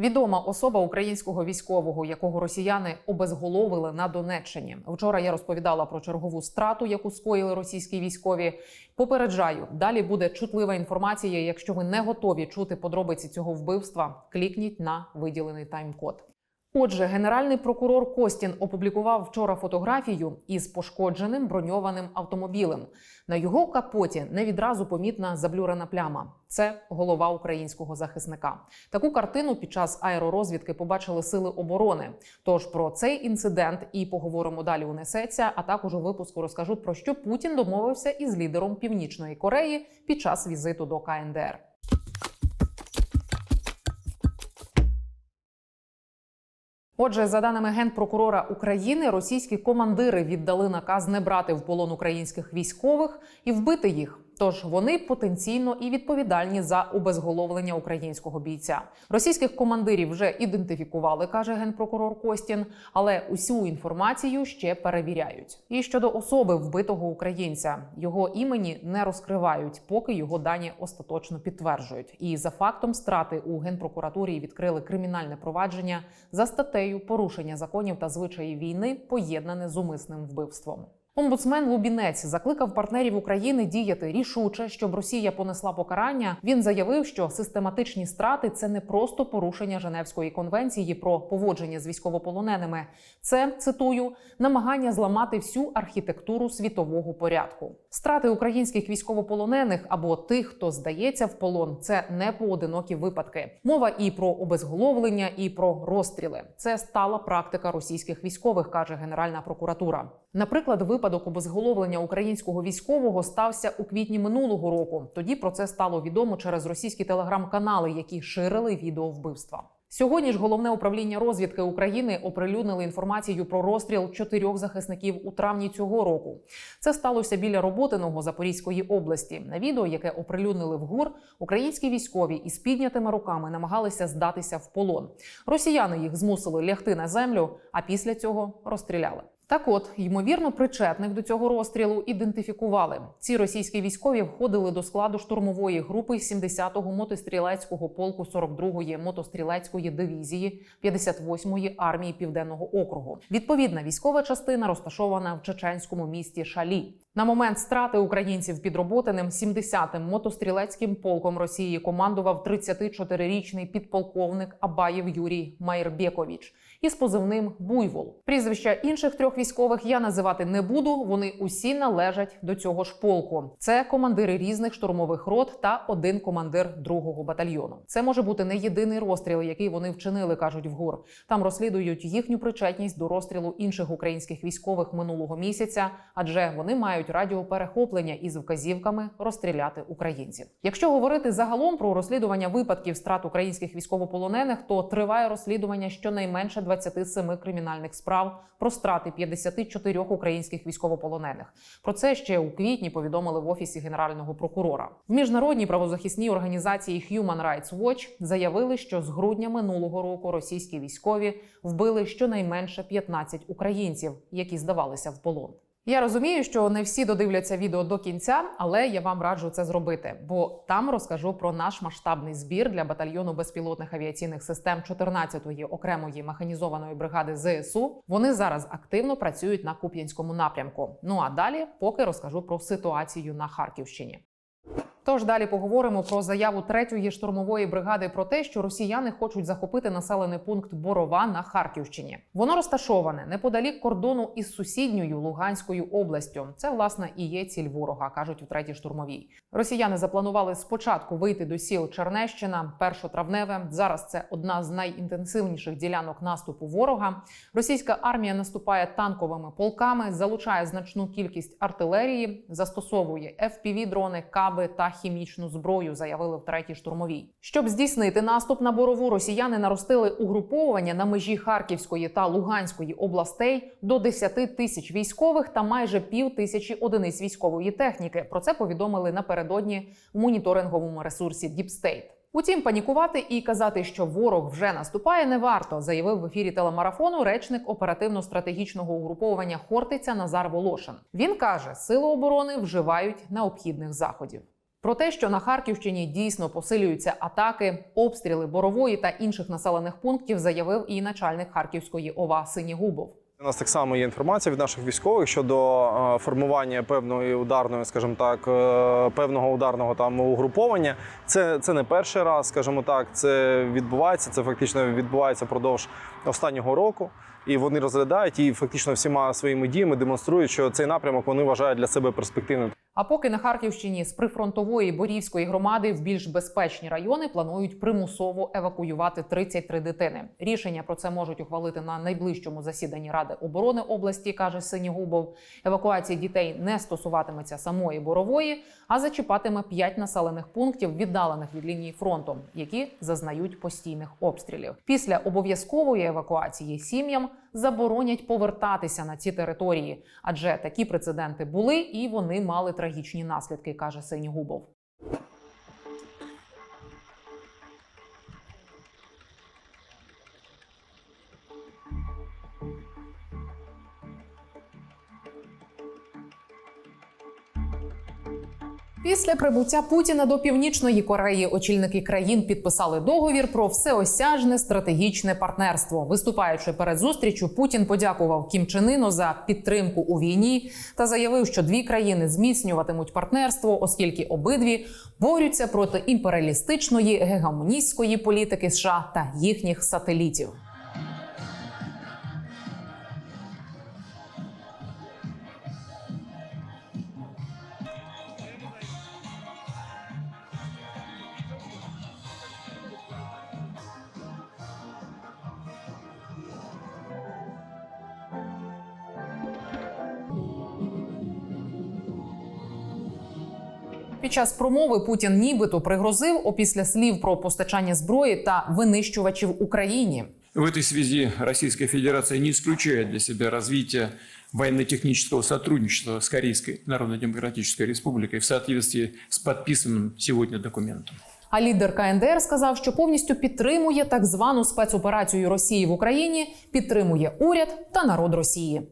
Відома особа українського військового, якого росіяни обезголовили на Донеччині. Вчора я розповідала про чергову страту, яку скоїли російські військові. Попереджаю, далі буде чутлива інформація. Якщо ви не готові чути подробиці цього вбивства, клікніть на виділений тайм-код. Отже, генеральний прокурор Костін опублікував вчора фотографію із пошкодженим броньованим автомобілем. На його капоті не відразу помітна заблюрена пляма. Це голова українського захисника. Таку картину під час аеророзвідки побачили сили оборони. Тож про цей інцидент і поговоримо далі. Унесеться. А також у випуску розкажу про що Путін домовився із лідером Північної Кореї під час візиту до КНДР. Отже, за даними генпрокурора України, російські командири віддали наказ не брати в полон українських військових і вбити їх. Тож вони потенційно і відповідальні за обезголовлення українського бійця. Російських командирів вже ідентифікували, каже генпрокурор Костін, але усю інформацію ще перевіряють. І щодо особи вбитого українця, його імені не розкривають, поки його дані остаточно підтверджують. І за фактом страти у генпрокуратурі відкрили кримінальне провадження за статтею порушення законів та звичаїв війни, поєднане з умисним вбивством. Омбудсмен Лубінець закликав партнерів України діяти рішуче, щоб Росія понесла покарання. Він заявив, що систематичні страти це не просто порушення Женевської конвенції про поводження з військовополоненими. Це цитую намагання зламати всю архітектуру світового порядку. Страти українських військовополонених або тих, хто здається в полон, це не поодинокі випадки. Мова і про обезголовлення, і про розстріли. Це стала практика російських військових, каже Генеральна прокуратура. Наприклад, випадок обезголовлення українського військового стався у квітні минулого року. Тоді про це стало відомо через російські телеграм-канали, які ширили відео вбивства. Сьогодні ж головне управління розвідки України оприлюднили інформацію про розстріл чотирьох захисників у травні цього року. Це сталося біля роботиного Запорізької області. На відео, яке оприлюднили в ГУР, українські військові із піднятими руками намагалися здатися в полон. Росіяни їх змусили лягти на землю, а після цього розстріляли. Так, от ймовірно, причетних до цього розстрілу ідентифікували. Ці російські військові входили до складу штурмової групи 70-го мотострілецького полку 42-ї мотострілецької дивізії 58-ї армії Південного округу. Відповідна військова частина розташована в чеченському місті Шалі. На момент страти українців під Роботиним 70-м мотострілецьким полком Росії командував 34-річний підполковник Абаєв Юрій Майрбєкович із позивним Буйвол. Прізвища інших трьох військових я називати не буду. Вони усі належать до цього ж полку. Це командири різних штурмових рот та один командир другого батальйону. Це може бути не єдиний розстріл, який вони вчинили, кажуть в ГУР. Там розслідують їхню причетність до розстрілу інших українських військових минулого місяця, адже вони мають радіоперехоплення із вказівками розстріляти українців. Якщо говорити загалом про розслідування випадків страт українських військовополонених, то триває розслідування щонайменше 27 кримінальних справ про страти 54 українських військовополонених. Про це ще у квітні повідомили в офісі генерального прокурора. В міжнародній правозахисній організації Human Rights Watch заявили, що з грудня минулого року російські військові вбили щонайменше 15 українців, які здавалися в полон. Я розумію, що не всі додивляться відео до кінця, але я вам раджу це зробити, бо там розкажу про наш масштабний збір для батальйону безпілотних авіаційних систем 14-ї окремої механізованої бригади ЗСУ. Вони зараз активно працюють на Куп'янському напрямку. Ну а далі поки розкажу про ситуацію на Харківщині. Тож далі поговоримо про заяву третьої штурмової бригади про те, що росіяни хочуть захопити населений пункт Борова на Харківщині. Воно розташоване неподалік кордону із сусідньою Луганською областю. Це власне і є ціль ворога, кажуть у третій штурмовій. Росіяни запланували спочатку вийти до сіл Чернещина, першотравневе. Зараз це одна з найінтенсивніших ділянок наступу ворога. Російська армія наступає танковими полками, залучає значну кількість артилерії, застосовує fpv дрони каби та хімічну зброю, заявили в третій штурмовій. Щоб здійснити наступ на борову, росіяни наростили угруповування на межі Харківської та Луганської областей до 10 тисяч військових та майже пів тисячі одиниць військової техніки. Про це повідомили напередодні в моніторинговому ресурсі State. Утім, панікувати і казати, що ворог вже наступає, не варто, заявив в ефірі телемарафону речник оперативно-стратегічного угруповання Хортиця Назар Волошин. Він каже, сили оборони вживають необхідних заходів. Про те, що на Харківщині дійсно посилюються атаки, обстріли борової та інших населених пунктів, заявив і начальник Харківської ОВА Синігубов. У нас так само є інформація від наших військових щодо е, формування певної ударної, скажімо так, е, певного ударного там угруповання. Це, це не перший раз, скажімо так, це відбувається. Це фактично відбувається впродовж останнього року. І вони розглядають і фактично всіма своїми діями демонструють, що цей напрямок вони вважають для себе перспективним. А поки на Харківщині з прифронтової Борівської громади в більш безпечні райони планують примусово евакуювати 33 дитини. Рішення про це можуть ухвалити на найближчому засіданні Ради оборони області, каже Синігубов. Евакуація дітей не стосуватиметься самої борової, а зачіпатиме 5 населених пунктів, віддалених від лінії фронту, які зазнають постійних обстрілів. Після обов'язкової евакуації сім'ям заборонять повертатися на ці території, адже такі прецеденти були і вони мали трагічні наслідки, каже Синігубов. Після прибуття Путіна до північної Кореї очільники країн підписали договір про всеосяжне стратегічне партнерство. Виступаючи перед зустрічю, Путін подякував Кім Чен Іну за підтримку у війні та заявив, що дві країни зміцнюватимуть партнерство, оскільки обидві борються проти імперіалістичної гегемоністської політики США та їхніх сателітів. Під час промови Путін нібито пригрозив опісля слів про постачання зброї та винищувачів Україні. В этой связи Российская Федерация не исключает для себя развитие военно-технического сотрудничества с Корейской Народно-Демократической Республикой в соответствии с подписанным сегодня документом. А лідер КНДР сказав, що повністю підтримує так звану спецоперацію Росії в Україні, підтримує уряд та народ Росії.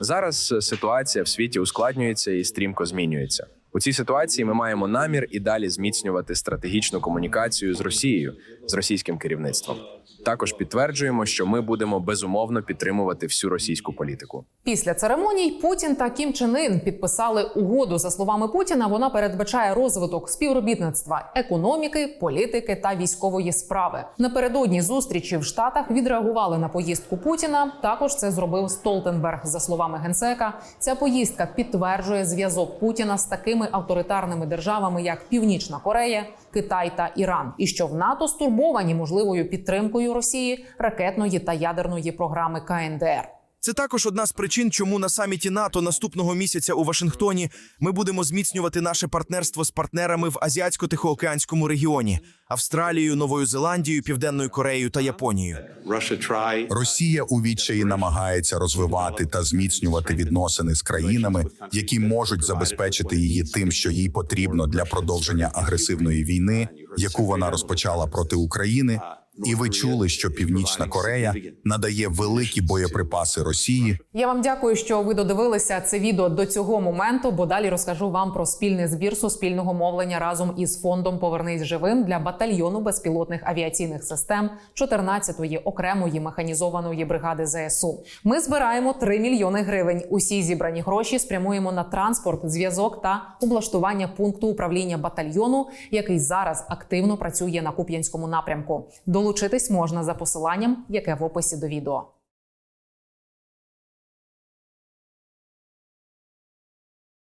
Зараз е, ситуація в світі ускладнюється і стрімко змінюється. У цій ситуації ми маємо намір і далі зміцнювати стратегічну комунікацію з Росією з російським керівництвом. Також підтверджуємо, що ми будемо безумовно підтримувати всю російську політику. Після церемоній Путін та Кім Чен Ін підписали угоду. За словами Путіна, вона передбачає розвиток співробітництва економіки, політики та військової справи. Напередодні зустрічі в Штатах відреагували на поїздку Путіна. Також це зробив Столтенберг. За словами генсека, ця поїздка підтверджує зв'язок Путіна з такими авторитарними державами, як Північна Корея, Китай та Іран, і що в НАТО стурбовані можливою підтримкою Росії ракетної та ядерної програми КНДР. Це також одна з причин, чому на саміті НАТО наступного місяця у Вашингтоні ми будемо зміцнювати наше партнерство з партнерами в азіатсько-тихоокеанському регіоні Австралією, Новою Зеландією, Південною Кореєю та Японією. Росія у відчаї намагається розвивати та зміцнювати відносини з країнами, які можуть забезпечити її тим, що їй потрібно для продовження агресивної війни, яку вона розпочала проти України. І ви чули, що Північна Корея надає великі боєприпаси Росії Я вам дякую, що ви додивилися це відео до цього моменту, бо далі розкажу вам про спільний збір суспільного мовлення разом із фондом Повернись живим для батальйону безпілотних авіаційних систем 14-ї окремої механізованої бригади ЗСУ. Ми збираємо 3 мільйони гривень. Усі зібрані гроші спрямуємо на транспорт, зв'язок та облаштування пункту управління батальйону, який зараз активно працює на Куп'янському напрямку. Долучитись можна за посиланням, яке в описі до відео.